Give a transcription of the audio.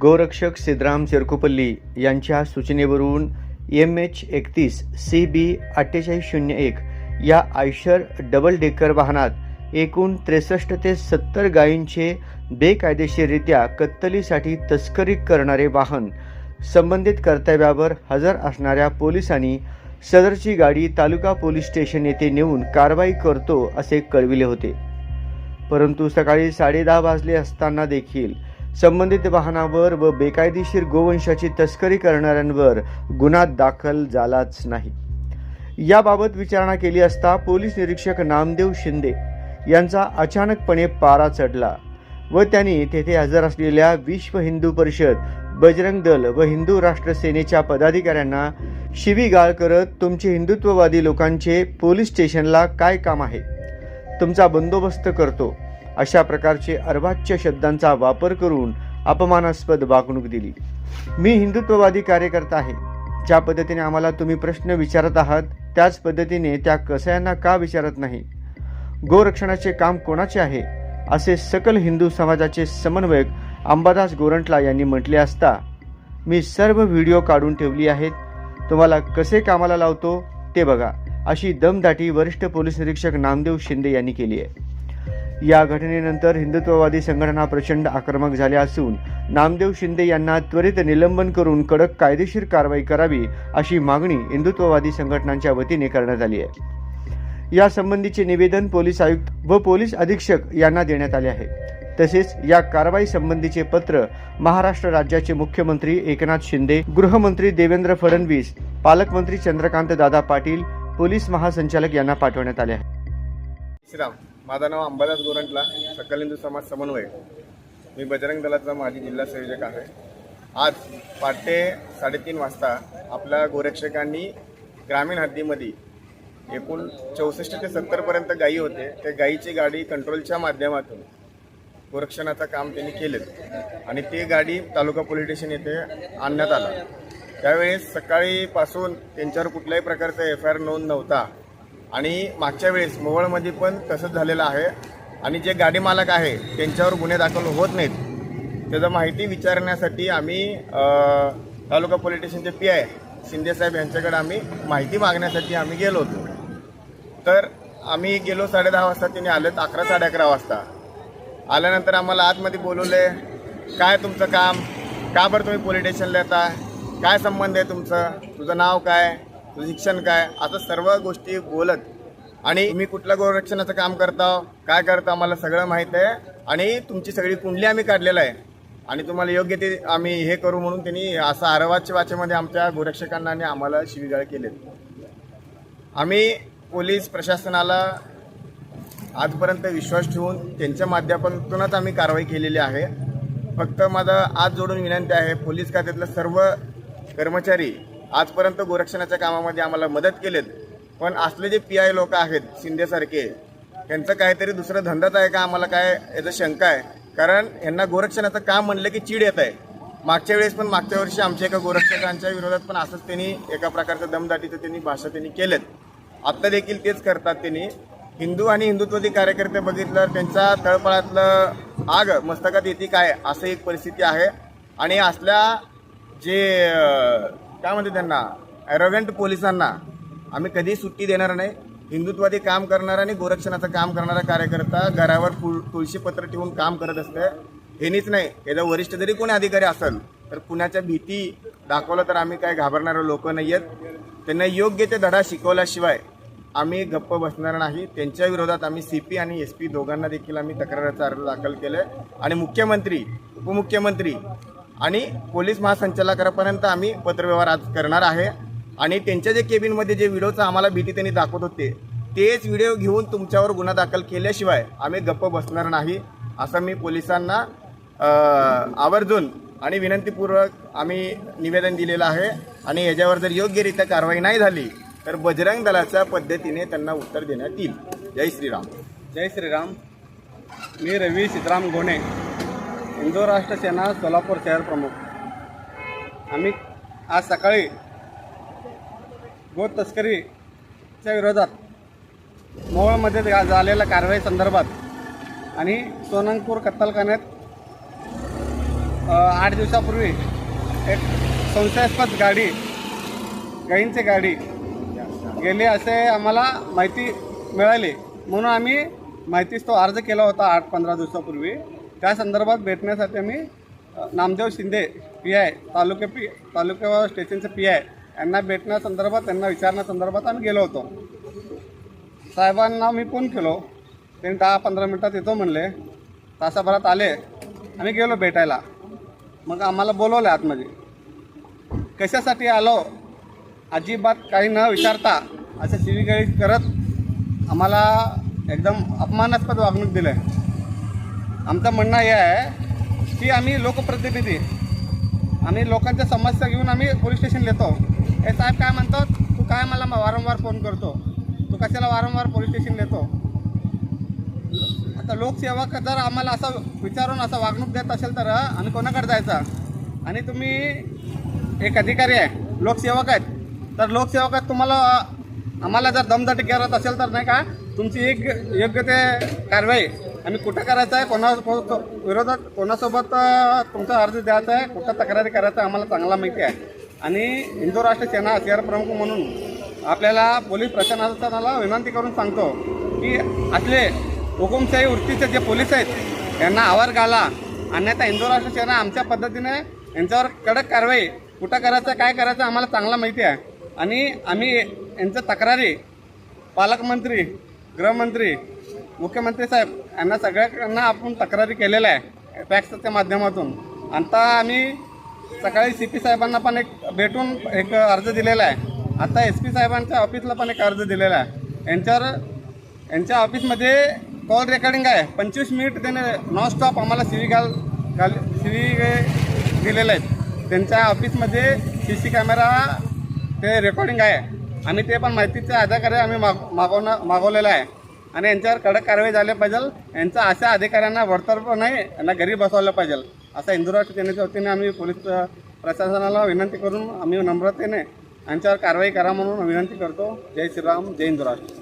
गोरक्षक सिद्धराम चेरकुपल्ली यांच्या सूचनेवरून M H एकतीस सी बी अठ्ठेचाळीस शून्य एक या आयशर डबल डेकर वाहनात एकूण त्रेसष्ट ते सत्तर गायींचे बेकायदेशीररित्या कत्तलीसाठी तस्करी करणारे वाहन संबंधित कर्तव्यावर हजर असणाऱ्या पोलिसांनी सदरची गाडी तालुका पोलीस स्टेशन येथे नेऊन कारवाई करतो असे कळविले होते. परंतु सकाळी साडेदहा वाजले असताना देखील संबंधित वाहनावर व बेकायदेशीर गोवंशाची तस्करी करणाऱ्यांवर गुन्हा दाखल झालाच नाही. याबाबत विचारणा केली असता पोलीस निरीक्षक नामदेव शिंदे यांचा अचानकपणे पारा चढला व त्यांनी तेथे हजर असलेल्या विश्व हिंदू परिषद बजरंग दल व हिंदू राष्ट्र सेनेच्या पदाधिकाऱ्यांना शिवीगाळ करत तुमचे हिंदुत्ववादी लोकांचे पोलीस स्टेशनला काय काम आहे? तुमचा बंदोबस्त करतो. अशा प्रकारचे अर्वाच्य शब्दांचा वापर करून अपमानास्पद वागणूक दिली. मी हिंदुत्ववादी कार्यकर्ता आहे. ज्या पद्धतीने आम्हाला तुम्ही प्रश्न विचारत आहात त्याच पद्धतीने त्या कसायांना का विचारत नाही? गोरक्षणाचे काम कोणाचे आहे? असे सकल हिंदू समाजाचे समन्वयक अंबादास गोरंटला यांनी म्हटले असता मी सर्व व्हिडिओ काढून ठेवली आहेत. तुम्हाला कसे कामाला लावतो ते बघा अशी दमदाटी वरिष्ठ पोलीस निरीक्षक नामदेव शिंदे यांनी केली आहे. या घटनेनंतर हिंदुत्ववादी संघटना प्रचंड आक्रमक झाल्या असून नामदेव शिंदे यांना त्वरित निलंबन करून कडक कायदेशीर कारवाई करावी अशी मागणी हिंदुत्ववादी संघटनांच्या वतीने करण्यात आली आहे. या संबंधीचे निवेदन पोलीस आयुक्त व पोलीस अधीक्षक यांना देण्यात आले आहे. तसेच या कारवाई संबंधीचे पत्र महाराष्ट्र राज्याचे मुख्यमंत्री एकनाथ शिंदे गृहमंत्री देवेंद्र फडणवीस पालकमंत्री चंद्रकांत दादा पाटील पोलीस महासंचालक यांना पाठवण्यात आले आहे. श्रीराम माझं नाव अंबादास गोरंटला सकल हिंदू समाज समन्वय. मी बजरंग दलाचा माजी जिल्हा संयोजक आहे. आज पहाटे साडेतीन वाजता आपल्या गोरक्षकांनी ग्रामीण हद्दीमध्ये एकूण चौसष्ट ते सत्तरपर्यंत गायी होते. त्या गायीची गाडी कंट्रोलच्या माध्यमातून गोरक्षणाचं काम त्यांनी केलं. आणि ते गाडी तालुका पोलीस स्टेशन येथे आणण्यात आलं. त्यावेळेस सकाळीपासून त्यांच्यावर कुठल्याही प्रकारचा एफ आय आर नोंद नव्हता. आणि मागच्या वेळेस मोवळमध्ये पण तसंच झालेलं आहे. आणि जे गाडी मालक आहे त्यांच्यावर गुन्हे दाखल होत नाहीत. त्याचं माहिती विचारण्यासाठी आम्ही तालुका पोलीस स्टेशनचे पी आय शिंदेसाहेब यांच्याकडे आम्ही माहिती मागण्यासाठी आम्ही गेलो होतो. तर आम्ही गेलो साडे दहा वाजता त्यांनी आलेत अकरा साडे अकरा वाजता. आल्यानंतर आम्हाला आतमध्ये बोलवले काय तुमचं काम? का बरं तुम्ही पोलीस स्टेशनला येता? काय संबंध आहे तुमचं? तुझं नाव काय? शिक्षण काय? असं सर्व गोष्टी बोलत. आणि मी कुठल्या गोरक्षणाचं काम करता? काय करता? आम्हाला सगळं माहीत आहे. आणि तुमची सगळी कुंडली आम्ही काढलेलं आहे. आणि तुम्हाला योग्य ते आम्ही हे करू म्हणून त्यांनी असं आरवाच्या वाचेमध्ये आमच्या गोरक्षकांना आणि आम्हाला शिवीगाळ केलेत. आम्ही पोलीस प्रशासनाला आजपर्यंत विश्वास ठेवून त्यांच्या माध्यमातूनच आम्ही कारवाई केलेली आहे. फक्त माझं आज जोडून विनंती आहे पोलीस खात्यातलं सर्व कर्मचारी आजपर्यंत गोरक्षणाच्या कामामध्ये आम्हाला मदत केलेत. पण असले जे पी आय लोक आहेत शिंदेसारखे त्यांचं काहीतरी दुसरं धंदाच आहे का? आम्हाला काय याचं शंका आहे? कारण यांना गोरक्षणाचं काम म्हणलं की चीड येत आहे मागच्या वेळेस पण मागच्या वर्षी आमच्या एका गोरक्षकांच्या विरोधात पण असंच त्यांनी एका प्रकारचं दमदाटीचं त्यांनी भाषा त्यांनी केलेत. आत्ता देखील तेच करतात त्यांनी. हिंदू आणि हिंदुत्ववादी कार्यकर्ते बघितलं त्यांचा तळपळातलं आग मस्तकात येते काय? असं एक परिस्थिती आहे. आणि असल्या जे काय म्हणते त्यांना? ॲरोगंट पोलिसांना. आम्ही कधी सुट्टी देणार नाही. हिंदुत्वादी काम करणारा आणि गोरक्षणाचं काम करणारा कार्यकर्ता घरावर तुळ तुळशीपत्र ठेवून काम करत असतं हेनीच नाही. याचा वरिष्ठ जरी कोणी अधिकारी असेल तर कुणाच्या भीती दाखवलं तर आम्ही काय घाबरणारे लोक नाही आहेत त्यांना योग्य ते धडा शिकवल्याशिवाय आम्ही गप्प बसणार नाही. त्यांच्या विरोधात आम्ही सी पी आणि एस पी दोघांना देखील आम्ही तक्राराचा अर्ज दाखल केलं आहे आणि मुख्यमंत्री उपमुख्यमंत्री आणि पोलीस महासंचालकापर्यंत आम्ही पत्रव्यवहार आज करणार आहे. आणि त्यांच्या जे केबिनमध्ये जे व्हिडिओचं आम्हाला भीती त्यांनी दाखवत होते तेच व्हिडिओ घेऊन तुमच्यावर गुन्हा दाखल केल्याशिवाय आम्ही गप्प बसणार नाही असं मी पोलिसांना आवर्जून आणि विनंतीपूर्वक आम्ही निवेदन दिलेलं आहे. आणि याच्यावर जर योग्यरित्या कारवाई नाही झाली तर बजरंग दलाच्या पद्धतीने त्यांना उत्तर देण्यात येईल. जय श्रीराम. जय श्रीराम. मी रवी सीताराम गोणे हिंदू राष्ट्र सेना सोलापूर शहर प्रमुख. आम्ही आज सकाळी गो तस्करीच्या विरोधात मोहोळमध्ये झालेल्या कारवाई संदर्भात आणि सोनंगपूर कत्तलखान्यात आठ दिवसापूर्वी एक संशयास्पद गाडी गाईंची गाडी गेली असे आम्हाला माहिती मिळाली. म्हणून आम्ही माहितीच तो अर्ज केला होता आठ पंधरा दिवसापूर्वी. त्या संदर्भात भेटण्यासाठी आम्ही नामदेव शिंदे पी आय तालुके पी तालुका स्टेशनचे पी आय यांना भेटण्यासंदर्भात त्यांना विचारण्यासंदर्भात आम्ही गेलो होतो. साहेबांना मी फोन केलो. त्यांनी दहा पंधरा मिनटात येतो म्हणले. तासाभरात आले. आम्ही गेलो भेटायला. मग आम्हाला बोलवलं आतमध्ये. कशासाठी आलो? अजिबात काही न विचारता असं शिवीगाळी करत आम्हाला एकदम अपमानास्पद वागणूक दिलं आहे आमचं म्हणणं हे आहे की आम्ही लोकप्रतिनिधी आणि लोकांच्या समस्या घेऊन आम्ही पोलीस स्टेशन येतो हे साहेब काय म्हणतात? तू काय मला वारंवार फोन करतो? तू कशाला वारंवार पोलीस स्टेशन येतो आता लोकसेवक जर आम्हाला असं विचारून असं वागणूक देत असेल तर आम्ही कोणाकडे जायचं? आणि तुम्ही एक अधिकारी आहे लोकसेवक आहेत. तर लोकसेवक आहेत तुम्हाला आम्हाला जर दमदाटी करत असेल तर नाही का तुमची एक योग्य ते कारवाई आम्ही कुठं करायचं आहे? कोणासोबत विरोधात कोणासोबत तुमचा अर्ज द्यायचा आहे? कुठं तक्रारी करायचं आम्हाला चांगला माहिती आहे. आणि हिंदू राष्ट्र सेना हत्यार प्रमुख म्हणून आपल्याला पोलीस प्रशासनाला विनंती करून सांगतो की असले हुकुमशाही वृत्तीचे जे पोलीस आहेत यांना आवर घाला. अन्यथा हिंदू राष्ट्र सेना आमच्या पद्धतीने यांच्यावर कडक कारवाई कुठं करायचं काय करायचं आम्हाला चांगला माहिती आहे. आणि आम्ही यांच्या तक्रारी पालकमंत्री गृहमंत्री मुख्यमंत्री साहेब यांना सगळ्यांना आपण तक्रारी केलेल्या आहे पॅक्सच्या माध्यमातून. आता आम्ही सकाळी सी पी साहेबांना पण एक भेटून एक अर्ज दिलेला आहे. आता एस पी साहेबांच्या ऑफिसला पण एक अर्ज दिलेला आहे. यांच्यावर यांच्या ऑफिसमध्ये कॉल रेकॉर्डिंग आहे. पंचवीस मिनिट त्याने नॉनस्टॉप आम्हाला सी व्ही घाल घाल सी व्ही दिलेले आहेत. त्यांच्या ऑफिसमध्ये सी सी कॅमेरा ते रेकॉर्डिंग आहे. आणि ते पण माहितीचे अधिकारी आम्ही माग मागवणं मागवलेलं आहे. आणि यांच्यावर कडक कारवाई झाली पाहिजे. यांचा अशा अधिकाऱ्यांना वडतर्फ नाही यांना घरी बसवलं पाहिजे. असा इंदुराष्ट्र राष्ट्र सेनेच्या वतीने आम्ही पोलीस प्रशासनाला विनंती करून आम्ही नम्रतेने यांच्यावर कारवाई करा म्हणून विनंती करतो. जय श्रीराम जय इंदुराष्ट्र